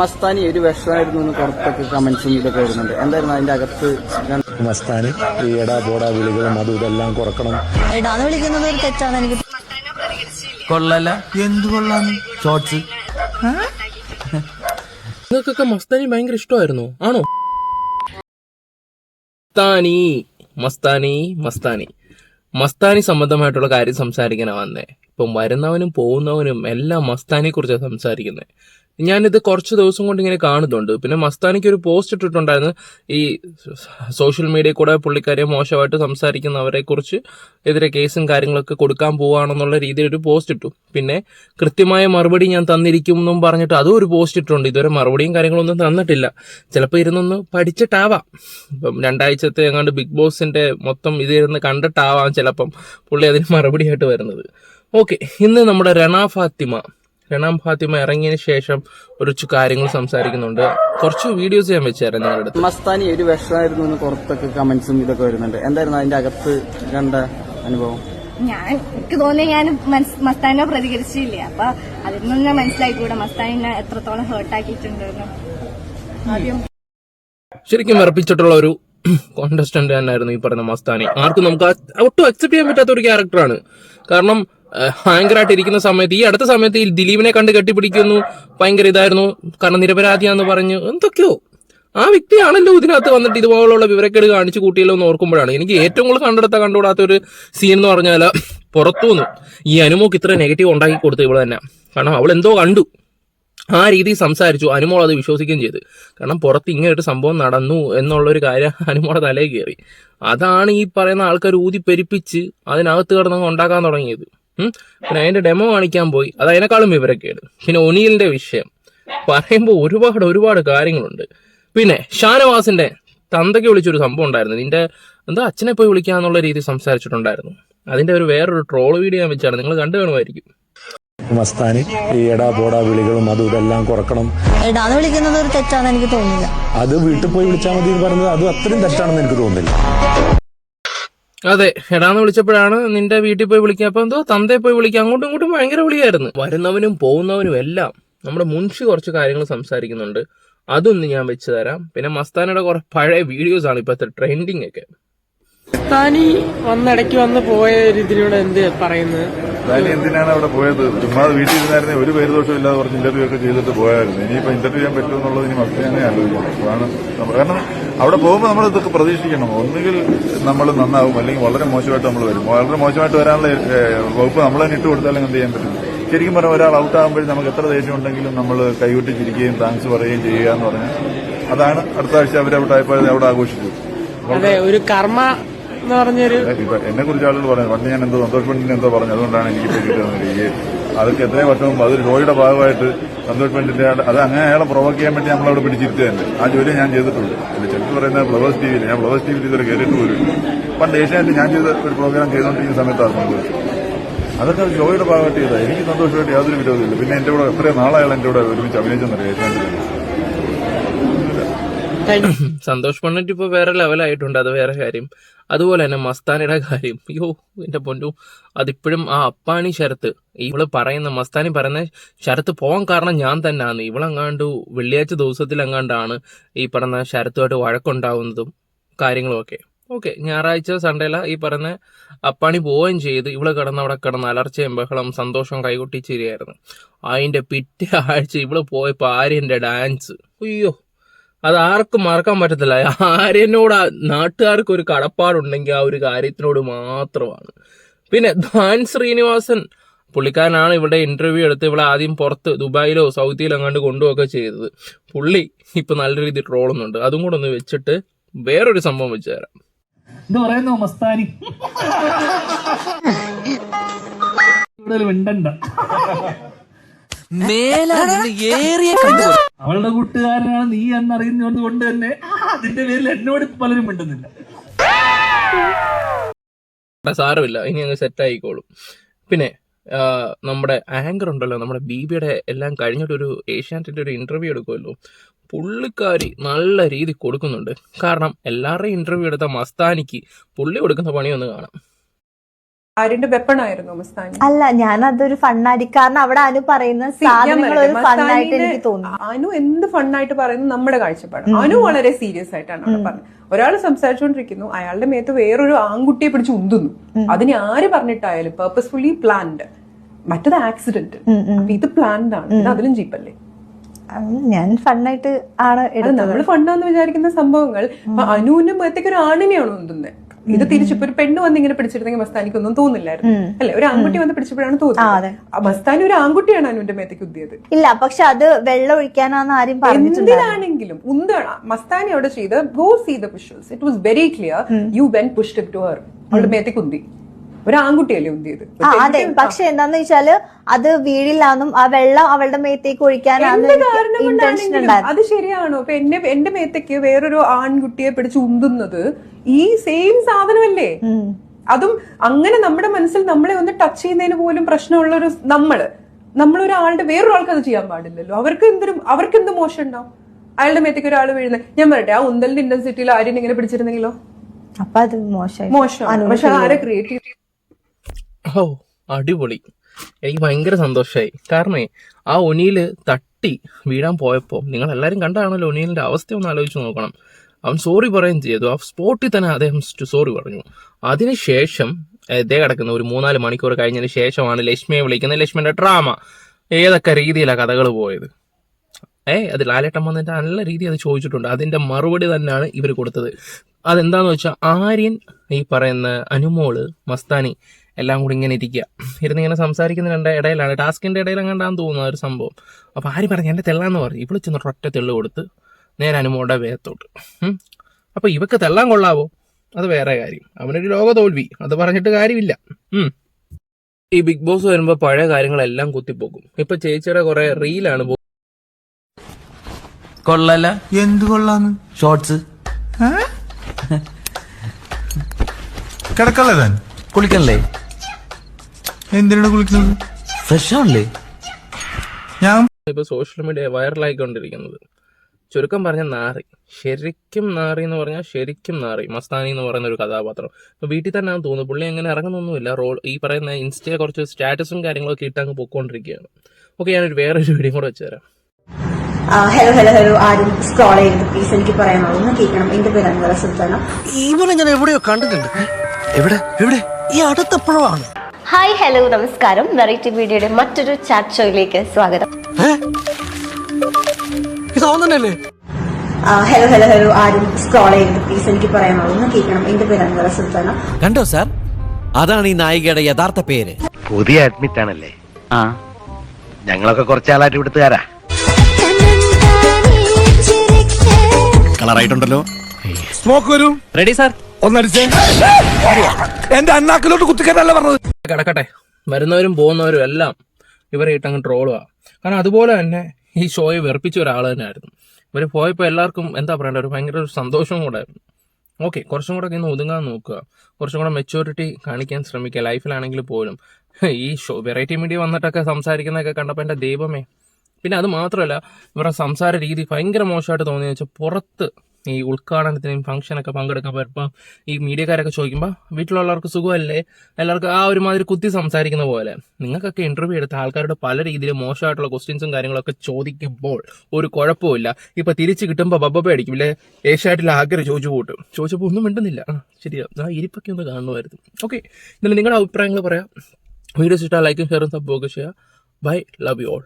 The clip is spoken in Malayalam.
മസ്താനി ഒരു വിഷമായിരുന്നു എന്ന് പുറത്തൊക്കെ കമന്റ്സും ഇതൊക്കെ വരുന്നുണ്ട്. എന്തായിരുന്നു അതിന്റെ അകത്ത് മസ്താനി ഈ എടാ ബോടാ വിളികളും അതും ഇതെല്ലാം കുറക്കണം. എടാന്ന് വിളിക്കുന്നത് ഒരു തെറ്റാണ് എനിക്ക് കൊള്ളല്ല എന്ത് കൊള്ളാന്ന്? ഷോർട്സ് നിങ്ങൾക്കൊക്കെ മസ്താനി ഭയങ്കര ഇഷ്ടമായിരുന്നു ആണോ? മസ്താനി മസ്താനി മസ്താനി. മസ്താനി സംബന്ധമായിട്ടുള്ള കാര്യം സംസാരിക്കാനാ വന്നേ. ഇപ്പം വരുന്നവനും പോകുന്നവനും എല്ലാം മസ്താനിയെ കുറിച്ചാണ് സംസാരിക്കുന്നത് ഞാനിത് കുറച്ച് ദിവസം കൊണ്ട് ഇങ്ങനെ കാണുന്നുണ്ട്. പിന്നെ മസ്താനിക്ക് ഒരു പോസ്റ്റ് ഇട്ടിട്ടുണ്ടായിരുന്നു. ഈ സോഷ്യൽ മീഡിയ കൂടെ പുള്ളിക്കാരെ മോശമായിട്ട് സംസാരിക്കുന്നവരെ കുറിച്ച് എതിരെ കേസും കാര്യങ്ങളൊക്കെ കൊടുക്കാൻ പോവാണെന്നുള്ള രീതിയിൽ ഒരു പോസ്റ്റ് ഇട്ടു. പിന്നെ കൃത്യമായ മറുപടി ഞാൻ തന്നിരിക്കും എന്നും പറഞ്ഞിട്ട് അതും ഒരു പോസ്റ്റ് ഇട്ടിട്ടുണ്ട്. ഇതുവരെ മറുപടിയും കാര്യങ്ങളൊന്നും തന്നിട്ടില്ല. ചിലപ്പോൾ ഇരുന്നൊന്ന് പഠിച്ചിട്ടാവാം. ഇപ്പം രണ്ടാഴ്ചത്തെ എങ്ങാണ്ട് ബിഗ് ബോസിന്റെ മൊത്തം ഇതിരുന്ന് കണ്ടിട്ടാവാം ചിലപ്പം പുള്ളി അതിന് മറുപടിയായിട്ട് വരുന്നത്. ഓക്കെ ഇന്ന് നമ്മുടെ രണ ഫാത്തിമ. രണ ഫാത്തിമ ഇറങ്ങിയതിന് ശേഷം കുറച്ച് കാര്യങ്ങൾ സംസാരിക്കുന്നുണ്ട്. കുറച്ച് വീഡിയോസ് ഞാൻ വെച്ചായിരുന്നു നിങ്ങളുടെ അടുത്ത്. മസ്താനി ഒരു വിഷമായിരുന്നു എന്ന് പുറത്തൊക്കെ കമന്റ്സും ഇതൊക്കെ വരുന്നുണ്ട്. എന്തായിരുന്നു അതിന്റെ അകത്ത് കണ്ട അനുഭവം? ഞാൻ എനിക്ക് തോന്നിയ ഞാൻ മസ്താനോ പ്രതികരിച്ചില്ല. അപ്പൊ അതിൽ നിന്ന് ഞാൻ മനസ്സിലായിക്കൂടെ. മസ്താനിനെ എത്രത്തോളം ഹേർട്ടാക്കിയിട്ടുണ്ടെന്ന് ആദ്യം ശരിക്കും വിറപ്പിച്ചിട്ടുള്ള ഒരു കോണ്ടസ്റ്റന്റ് തന്നെയായിരുന്നു ഈ പറഞ്ഞ മസ്താനി. ആർക്കും നമുക്ക് ഒട്ടും അക്സെപ്റ്റ് ചെയ്യാൻ പറ്റാത്ത ഒരു ക്യാരക്ടറാണ് കാരണം ഹാങ്കറായിട്ട് ഇരിക്കുന്ന സമയത്ത് ഈ അടുത്ത സമയത്ത് ഈ ദിലീപിനെ കണ്ട് കെട്ടിപ്പിടിക്കുന്നു. ഭയങ്കര ഇതായിരുന്നു. കാരണം നിരപരാധിയാന്ന് പറഞ്ഞു. എന്തൊക്കെയോ. ആ വ്യക്തിയാണല്ലോ ഇതിനകത്ത് വന്നിട്ട് ഇതുപോലുള്ള വിവരക്കേട് കാണിച്ചു കൂട്ടിയല്ലോ എന്ന് ഓർക്കുമ്പോഴാണ്. എനിക്ക് ഏറ്റവും കൂടുതൽ കണ്ടെടുത്ത കണ്ടുകൂടാത്ത ഒരു സീൻ എന്ന് പറഞ്ഞാൽ പുറത്തുനിന്ന് ഈ അനുമോക്ക് ഇത്ര നെഗറ്റീവ് ഉണ്ടാക്കി കൊടുത്തു ഇവിടെ തന്നെ. കാരണം അവൾ എന്തോ കണ്ടു. ആ രീതിയിൽ സംസാരിച്ചു. അനുമോൾ അത് വിശ്വസിക്കുകയും ചെയ്തു. കാരണം പുറത്ത് ഇങ്ങനെ ഒരു സംഭവം നടന്നു എന്നുള്ളൊരു കാര്യം അനുമോളെ തലയിൽ കയറി. അതാണ് ഈ പറയുന്ന ആൾക്കാർ ഊതി പെരുപ്പിച്ച് അതിനകത്ത് കിടന്നങ്ങ് ഉണ്ടാക്കാൻ തുടങ്ങിയത്. പിന്നെ അതിന്റെ ഡെമോ കാണിക്കാൻ പോയി. അത് അതിനേക്കാളും വിവരക്കേട്. പിന്നെ ഒനിയലിന്റെ വിഷയം. പറയുമ്പോൾ ഒരുപാട് ഒരുപാട് കാര്യങ്ങളുണ്ട്. പിന്നെ ഷാനവാസിന്റെ തന്തയ്ക്ക് വിളിച്ചൊരു സംഭവം ഉണ്ടായിരുന്നു. നിന്റെ എന്താ അച്ഛനെ പോയി വിളിക്കാന്നുള്ള രീതി സംസാരിച്ചിട്ടുണ്ടായിരുന്നു. അതിന്റെ ഒരു വേറൊരു ട്രോൾ വീഡിയോ ഞാൻ വെച്ചാണ്. നിങ്ങൾ കണ്ടു കാണുമായിരിക്കും. മസ്താനി ഈ എടാ പോടാ വിളികളും അതും ഇതെല്ലാം കുറക്കണം. എടാന്ന് വിളിക്കുന്നത് ഒരു തെറ്റാണ് എനിക്ക് തോന്നുന്നില്ല. അത് വീട്ടിൽ പോയി വിളിച്ചാൽ മതി എന്ന് പറയുന്നത് അത് അത്രയും തെറ്റാണെന്ന് എനിക്ക് തോന്നുന്നില്ല. അതെ എടാന്ന് വിളിച്ചപ്പോഴാണ് നിന്റെ വീട്ടിൽ പോയി വിളിക്കുക അപ്പൊ എന്തോ തന്തയെ പോയി വിളിക്കുക അങ്ങോട്ടും ഇങ്ങോട്ടും ഭയങ്കര വിളിയായിരുന്നു. വരുന്നവനും പോകുന്നവനും എല്ലാം നമ്മുടെ മുൻഷി കുറച്ച് കാര്യങ്ങൾ സംസാരിക്കുന്നുണ്ട്. അതൊന്ന് ഞാൻ വെച്ച് തരാം. പിന്നെ മസ്താനയുടെ കുറെ പഴയ വീഡിയോസ് ആണ് ഇപ്പോഴത്തെ ട്രെൻഡിങ് ഒക്കെ. താനി വന്നിടയ്ക്ക് വന്ന് പോയ ഒരു ഇതിലൂടെ എന്ത് പറയുന്നത്? താനി എന്തിനാണ് അവിടെ പോയത്? ചുമ്മാ വീട്ടിൽ ഇരുന്നായിരുന്നേ ഒരു പേര് ദോഷം ഇല്ലാതെ കുറച്ച് ഇന്റർവ്യൂ ഒക്കെ ചെയ്തിട്ട് പോയായിരുന്നു. ഇനിയിപ്പോ ഇന്റർവ്യൂ ചെയ്യാൻ പറ്റുമെന്നുള്ളത് ഇനി മസ്റ്റ് തന്നെ ആലോചിക്കണം. അതാണ് കാരണം അവിടെ പോകുമ്പോൾ നമ്മൾ ഇതൊക്കെ പ്രതീക്ഷിക്കണം. ഒന്നുകിൽ നമ്മൾ നന്നാവും അല്ലെങ്കിൽ വളരെ മോശമായിട്ട് നമ്മൾ വരും. വളരെ മോശമായിട്ട് വരാനുള്ള വകുപ്പ് നമ്മൾ തന്നെ ഇട്ട് കൊടുത്താലും എന്ത് ചെയ്യാൻ പറ്റും. ശരിക്കും പറഞ്ഞാൽ ഒരാൾ ഔട്ട് ആകുമ്പോഴും നമുക്ക് എത്ര ദേഷ്യം ഉണ്ടെങ്കിലും നമ്മൾ കൈവിട്ടിച്ചിരിക്കുകയും താങ്ക്സ് പറയുകയും ചെയ്യുക എന്ന് പറഞ്ഞാൽ അതാണ് അടുത്ത ആഴ്ച അവർ അവിടെ ആയപ്പോൾ അവിടെ ആഘോഷിച്ചു അതെ ഒരു കർമ്മ എന്ന് കുറിച്ച് ആളുകൾ പറഞ്ഞു പണ്ട് ഞാൻ എന്തോ സന്തോഷ് എന്തോ പറഞ്ഞു. അതുകൊണ്ടാണ് എനിക്ക് പറ്റിയിട്ട് കിട്ടുന്നത്. അതൊക്കെ എത്രയും വർഷം അതൊരു ഷോയുടെ ഭാഗമായിട്ട് പണ്ഡിറ്റിന്റെ അത് അങ്ങനെ അയാളെ പ്രൊവോക്ക് ചെയ്യാൻ വേണ്ടി നമ്മളവിടെ പിടിച്ചിരുത്തുക തന്നെ ആ ജോലി ഞാൻ ചെയ്തിട്ടുണ്ട്. എന്റെ ചെക്ക് പറയുന്ന ഫ്ലവേഴ്സ് ടി വിയിൽ ഞാൻ ഫ്ലവേഴ്സ് ടി വിയിൽ ഇതുവരെ കയറിയിട്ട് പോലും പണ്ട് ഏഷ്യാനെറ്റ് ഞാൻ ചെയ്ത ഒരു പ്രോഗ്രാം ചെയ്തുകൊണ്ടിരിക്കുന്ന സമയത്താണ് സംഭവിച്ചത് അതൊക്കെ ഒരു ഷോയുടെ ഭാഗമായിട്ട് ചെയ്താൽ എനിക്ക് സന്തോഷമായിട്ട് യാതൊരു വിരോധമില്ല പിന്നെ എന്റെ കൂടെ എത്രയും നാളെ അയാൾ എന്റെ കൂടെ ഒരുമിച്ച് അഭിനയിച്ചെന്നറിയാം. ഏഷ്യാനെറ്റിൽ സന്തോഷ് പണ്ഡിറ്റ് ഇപ്പൊ വേറെ ലെവലായിട്ടുണ്ട് അത് വേറെ കാര്യം. അതുപോലെ തന്നെ മസ്താനിയുടെ കാര്യം. അയ്യോ എന്റെ പൊന്നു. അതിപ്പോഴും ആ അപ്പാണി ശരത്ത്. ഇവൾ പറയുന്ന മസ്താനി പറയുന്ന ശരത്ത് പോകാൻ കാരണം ഞാൻ തന്നെയാണ് ഇവളെങ്ങാണ്ട് വെള്ളിയാഴ്ച ദിവസത്തിൽ എങ്ങാണ്ടാണ് ഈ പറഞ്ഞ ശരത്തുമായിട്ട് വഴക്കുണ്ടാവുന്നതും കാര്യങ്ങളും ഒക്കെ. ഓക്കെ ഞായറാഴ്ച സൺഡേല ഈ പറഞ്ഞ അപ്പാണി പോവുകയും ചെയ്ത് ഇവൾ കിടന്ന് അവിടെ കിടന്ന് അലർച്ചയും ബഹളം സന്തോഷം കൈകൊട്ടിച്ചിരിയായിരുന്നു അതിന്റെ പിറ്റേ ആഴ്ച ഇവൾ പോയപ്പോ ആര്യന്റെ ഡാൻസ് അയ്യോ അത് ആർക്കും മറക്കാൻ പറ്റത്തില്ല. ആര്യനോട് ആ നാട്ടുകാർക്ക് ഒരു കടപ്പാടുണ്ടെങ്കിൽ ആ ഒരു കാര്യത്തിനോട് മാത്രമാണ്. പിന്നെ ധാൻ ശ്രീനിവാസൻ പുള്ളിക്കാരനാണ് ഇവിടെ ഇന്റർവ്യൂ എടുത്ത് ഇവിടെ ആദ്യം പുറത്ത് ദുബായിലോ സൗദിയിലോ അങ്ങാണ്ട് കൊണ്ടുപോകൊക്കെ ചെയ്തത്. പുള്ളി ഇപ്പൊ നല്ല രീതിയിൽ ട്രോളുന്നുണ്ട് അതും കൂടെ ഒന്ന് വെച്ചിട്ട് വേറൊരു സംഭവം വെച്ച് തരാം. എന്ത് പറയുന്നു മസ്താനി. മിണ്ടണ്ട. അവളുടെ കൂട്ടുകാരനാണ് നീ എന്നറിയുന്നത് കൊണ്ട് തന്നെ അതിന്റെ പേരിൽ എന്നോട് പലരും മിണ്ടുന്നില്ല. സാരമില്ല. ഇനി അങ്ങ് സെറ്റ് ആയിക്കോളും. പിന്നെ നമ്മുടെ ആങ്കർ ഉണ്ടല്ലോ. നമ്മുടെ ബീബിയുടെ എല്ലാം കഴിഞ്ഞിട്ടൊരു ഏഷ്യാനെറ്റിന്റെ ഒരു ഇന്റർവ്യൂ എടുക്കുമല്ലോ. പുള്ളിക്കാരി നല്ല രീതി കൊടുക്കുന്നുണ്ട്. കാരണം എല്ലാവരുടെയും ഇന്റർവ്യൂ എടുത്ത മസ്താനിക്ക് പുള്ളി കൊടുക്കുന്ന പണിയൊന്ന് കാണാം. ആര്യന്റെ വെപ്പണായിരുന്നു മസ്താനി. അല്ല ഞാൻ അതൊരു ഫണ്ണായി കാരണം അവിടെ അനു പറയുന്ന സാധനങ്ങൾ ഒരു ഫണ്ണായിട്ട് എനിക്ക് തോന്നുന്നു. അനു എന്ത് ഫണ്ണായിട്ട് പറയുന്നത് നമ്മുടെ കാഴ്ചപ്പാട് അനു വളരെ സീരിയസ് ആയിട്ടാണ് അവിടെ പറഞ്ഞത്. ഒരാൾ സംസാരിച്ചുകൊണ്ടിരിക്കുന്നു അയാളുടെ മേത്ത് വേറൊരു ആൺകുട്ടിയെ പിടിച്ച് ഉന്തുന്നു. അതിന് ആര് പറഞ്ഞിട്ടായാലും പേർപ്പസ്ഫുള്ളി പ്ലാൻഡ് മറ്റത് ആക്സിഡന്റ് ഇത് പ്ലാൻഡ് ആണ്. ഇത് അതിലും ജീപ്പല്ലേ ഞാൻ ഫണ്ണായിട്ട് ആണ് നമ്മൾ ഫണ്ടാന്ന് വിചാരിക്കുന്ന സംഭവങ്ങൾ. അനുവിന്റെ മേത്തേക്ക് ഒരു ആണിനെയാണ് ഉന്തുന്നത് ഇത് തിരിച്ചിപ്പോ ഒരു പെണ്ണ് വന്ന് ഇങ്ങനെ പിടിച്ചിരുന്നെങ്കിൽ മസ്താനിക്ക് ഒന്നും തോന്നില്ലായിരുന്നു. അല്ലെ? ഒരു ആൺകുട്ടി വന്ന് പിടിച്ചപ്പോഴാണ്. തോന്നുന്നത് മസ്താനി ഒരു ആൺകുട്ടിയാണ് അനുവിന്റെ മേത്തേക്ക് ഉദ്യത് ഇല്ല പക്ഷെ അത് വെള്ളം ഒഴിക്കാനാന്ന് ആരും എന്തിനാണെങ്കിലും ഉന്താണ് മസ്താനി അവിടെ ചെയ്ത് go see the it was very clear you when pushed to her അവളുടെ മേത്തേക്ക് ഉന്തി. ഒരു ആൺകുട്ടിയല്ലേ ഉന്തിയത്? അതെ. പക്ഷെ എന്താന്ന് വെച്ചാൽ അത് വീഴില്ലാന്നും ആ വെള്ളം അവളുടെ മേത്തേക്ക് ഒഴിക്കാനാണ് അത് ശരിയാണോ? ഇപ്പൊ എന്നെ എന്റെ മേത്തേക്ക് വേറൊരു ആൺകുട്ടിയെ പിടിച്ച് ഉന്തുന്നത് ഈ സെയിം സാധനമല്ലേ? അതും അങ്ങനെ നമ്മുടെ മനസ്സിൽ നമ്മളെ ഒന്ന് ടച്ച് ചെയ്യുന്നതിന് പോലും പ്രശ്നമുള്ള ഒരു നമ്മൾ. നമ്മളൊരാളുടെ വേറൊരാൾക്ക് അത് ചെയ്യാൻ പാടില്ലല്ലോ. അവർക്ക് എന്തൊരു അവർക്ക് എന്ത് മോശം ഉണ്ടാവും അയാളുടെ മേത്തേക്ക് ഒരാൾ വീഴുന്നത് ഞാൻ പറയട്ടെ ആ ഉന്തലിന്റെ ഇന്റൻസിറ്റിയിൽ ആരും ഇങ്ങനെ പിടിച്ചിരുന്നെങ്കിലോ? അപ്പൊ അത് മോശം. പക്ഷെ ആരെ ക്രിയേറ്റ് ഓ അടിപൊളി. എനിക്ക് ഭയങ്കര സന്തോഷമായി കാരണേ ആ ഒനിയിൽ തട്ടി വീഴാൻ പോയപ്പോൾ നിങ്ങൾ എല്ലാവരും കണ്ടാണല്ലോ ഒനിയിലിന്റെ അവസ്ഥ ഒന്ന് ആലോചിച്ച് നോക്കണം. അവൻ സോറി പറയുകയും ചെയ്തു. ആ സ്പോട്ടിൽ തന്നെ അദ്ദേഹം സോറി പറഞ്ഞു. അതിനുശേഷം ഇതേ കിടക്കുന്ന. ഒരു മൂന്നാൽ മണിക്കൂർ കഴിഞ്ഞതിന് ശേഷമാണ് ലക്ഷ്മിയെ വിളിക്കുന്നത്. ലക്ഷ്മിയുടെ ഡ്രാമ ഏതൊക്കെ രീതിയിലാണ് കഥകൾ പോയത്? ഏ അത് ലാലേട്ടൻ വന്നിട്ട് നല്ല രീതി അത് ചോദിച്ചിട്ടുണ്ട്. അതിന്റെ മറുപടി തന്നെയാണ് ഇവർ കൊടുത്തത്. അതെന്താന്ന് വെച്ചാൽ ആര്യൻ ഈ പറയുന്ന അനുമോൾ മസ്താനി എല്ലാം കൂടി ഇങ്ങനെ ഇരിക്കുക ഇരുന്ന് ഇങ്ങനെ സംസാരിക്കുന്നതിന്റെ ഇടയിലാണ്. ടാസ്കിന്റെ ഇടയിൽ തോന്നുന്നു തോന്നുന്ന ഒരു സംഭവം. അപ്പോൾ ആര് പറഞ്ഞു എന്റെ തെള്ളാന്ന് പറഞ്ഞു. ഇവിടെ ചെന്നിട്ട് ഒറ്റ തെള്ളു കൊടുത്ത് നേരെ അനുമോളുടെ വേഗത്തോട്ട്. അപ്പോൾ അപ്പൊ ഇവക്ക് തെള്ളാൻ കൊള്ളാവോ? അത് വേറെ കാര്യം. അവനൊരു ലോക തോൽവി. അത് പറഞ്ഞിട്ട് കാര്യമില്ല. ഈ ബിഗ് ബോസ് വരുമ്പോൾ പഴയ കാര്യങ്ങളെല്ലാം കുത്തിപ്പോക്കും ഇപ്പൊ ചേച്ചിയുടെ കുറെ റീലാണ് കൊള്ളല്ല എന്ത് കൊള്ളാന്ന്? ഷോർട്സ് കിടക്കല്ലേ താൻ? കുളിക്കണല്ലേ? എന്തിനാണ് കുളിക്കുന്നത്? ഫ്രഷ് ആണല്ലേ? ഞാൻ ഇപ്പൊ സോഷ്യൽ മീഡിയ വൈറലായിക്കൊണ്ടിരിക്കുന്നത് ചുരുക്കം പറഞ്ഞ നാറി. ശരിക്കും നാറി എന്ന് പറഞ്ഞാൽ ശരിക്കും നാറി. മസ്താനി എന്ന് പറയുന്ന ഒരു കഥാപാത്രം. വീട്ടിൽ തന്നെ ആണെന്ന് തോന്നുന്നു. പുള്ളി അങ്ങനെ ഇറങ്ങുന്നൊന്നുമില്ല. റോൾ ഈ പറയുന്ന ഇൻസ്റ്റയെ കുറച്ച് സ്റ്റാറ്റസും കാര്യങ്ങളൊക്കെ ഇട്ട് അങ്ങ് പൊക്കോണ്ടിരിക്കുകയാണ്. ഓക്കെ ഞാനൊരു വേറൊരു വീഡിയോ കൂടെ വെച്ചുതരാം ഹലോ ഹലോ ഹലോ ആരും സ്ക്രോൾ ചെയ്ത് പ്ലീസ് എനിക്ക് പറയാനുള്ളത് ഒന്ന് കേൾക്കണം. എന്റെ പേര് അൻവറ സുൽത്താന. ഇവനെ ഞാൻ എവിടെയോ കണ്ടിട്ടുണ്ട്. എവിടെ? എവിടെ? ഈ അടുത്തെപ്പോഴാണ്? ഹായ് ഹലോ നമസ്കാരം. വെറൈറ്റി വീഡിയോയുടെ മറ്റൊരു ചാറ്റ് ഷോയിലേക്ക് സ്വാഗതം. തന്നെയല്ലേ ഹലോ ഹലോ ഹലോ ആരും സ്ക്രോൾ ചെയ്ത് പ്ലീസ് എനിക്ക് പറയാനുള്ളൂ ഒന്ന് കേൾക്കണം. എന്റെ പേര് അൻവറ സുൽത്താന. കണ്ടോ സാർ? അതാണ് ഈ നായികയുടെ യഥാർത്ഥ പേര്. പുതിയ അഡ്മിറ്റ് ആണല്ലേ? ആ. ഞങ്ങളൊക്കെ കുറച്ചാളായിട്ട് ഇവിടുത്തുകാരാ. കളറായിട്ടുണ്ടല്ലോ. സ്മോക്ക് വരൂ. റെഡി സാർ ഒന്നടിച്ചേ. എന്റെ അണ്ണാക്കിലോട്ട് കുത്തിക്കാനല്ല പറഞ്ഞത്? കിടക്കട്ടെ. വരുന്നവരും പോകുന്നവരും എല്ലാം ഇവരെ ഇട്ടങ്ങ് ട്രോളുക കാരണം അതുപോലെ തന്നെ ഈ ഷോയെ വെറുപ്പിച്ച ഒരാൾ തന്നെയായിരുന്നു. ഇവർ പോയപ്പോൾ എല്ലാവർക്കും എന്താ പറയണ്ട ഒരു ഭയങ്കര ഒരു സന്തോഷവും കൂടായിരുന്നു ഓക്കെ കുറച്ചും കൂടെ ഇന്ന് ഒതുങ്ങാൻ നോക്കുക. കുറച്ചും കൂടെ മെച്ചൂരിറ്റി കാണിക്കാൻ ശ്രമിക്കുക. ലൈഫിലാണെങ്കിൽ പോലും. ഈ ഷോ വെറൈറ്റി മീഡിയ വന്നിട്ടൊക്കെ സംസാരിക്കുന്നതൊക്കെ കണ്ടപ്പോൾ എന്റെ ദൈവമേ. പിന്നെ അത് മാത്രമല്ല ഇവരുടെ സംസാര രീതി ഭയങ്കര മോശമായിട്ട് തോന്നിയെന്ന് വെച്ചാൽ പുറത്ത് ഈ ഉദ്ഘാടനത്തിനും ഫംഗ്ഷനൊക്കെ പങ്കെടുക്കാൻ വരുമ്പോൾ ഈ മീഡിയക്കാരൊക്കെ ചോദിക്കുമ്പോൾ വീട്ടിലുള്ളവർക്ക് സുഖമല്ലേ? എല്ലാവർക്കും ആ ഒരുമാതിരി കുത്തി സംസാരിക്കുന്ന പോലെ. നിങ്ങൾക്കൊക്കെ ഇന്റർവ്യൂ എടുത്ത ആൾക്കാരുടെ പല രീതിയിൽ മോശമായിട്ടുള്ള ക്വസ്റ്റ്യൻസും കാര്യങ്ങളൊക്കെ ചോദിക്കുമ്പോൾ ഒരു കുഴപ്പമില്ല ഇപ്പൊ തിരിച്ച് കിട്ടുമ്പോൾ ബബ്ബ അടിക്കും ഇല്ലേ ഏഷ്യാറ്റിൽ ആഗ്രഹം ചോദിച്ചു കൂട്ടും. ചോദിച്ചപ്പോൾ ഒന്നും മിണ്ടുന്നില്ല. ശരിയാ. ആ ഇരിപ്പൊക്കെ ഒന്ന് കാണുമായിരുന്നു. ഓക്കെ എന്നാലും നിങ്ങളുടെ അഭിപ്രായങ്ങൾ പറയാം. വീഡിയോസ് ഇഷ്ടം ലൈക്കും ഷെയറും സബ്ബൊക്കെ ചെയ്യുക ബൈ ലവ് യു ഓൾ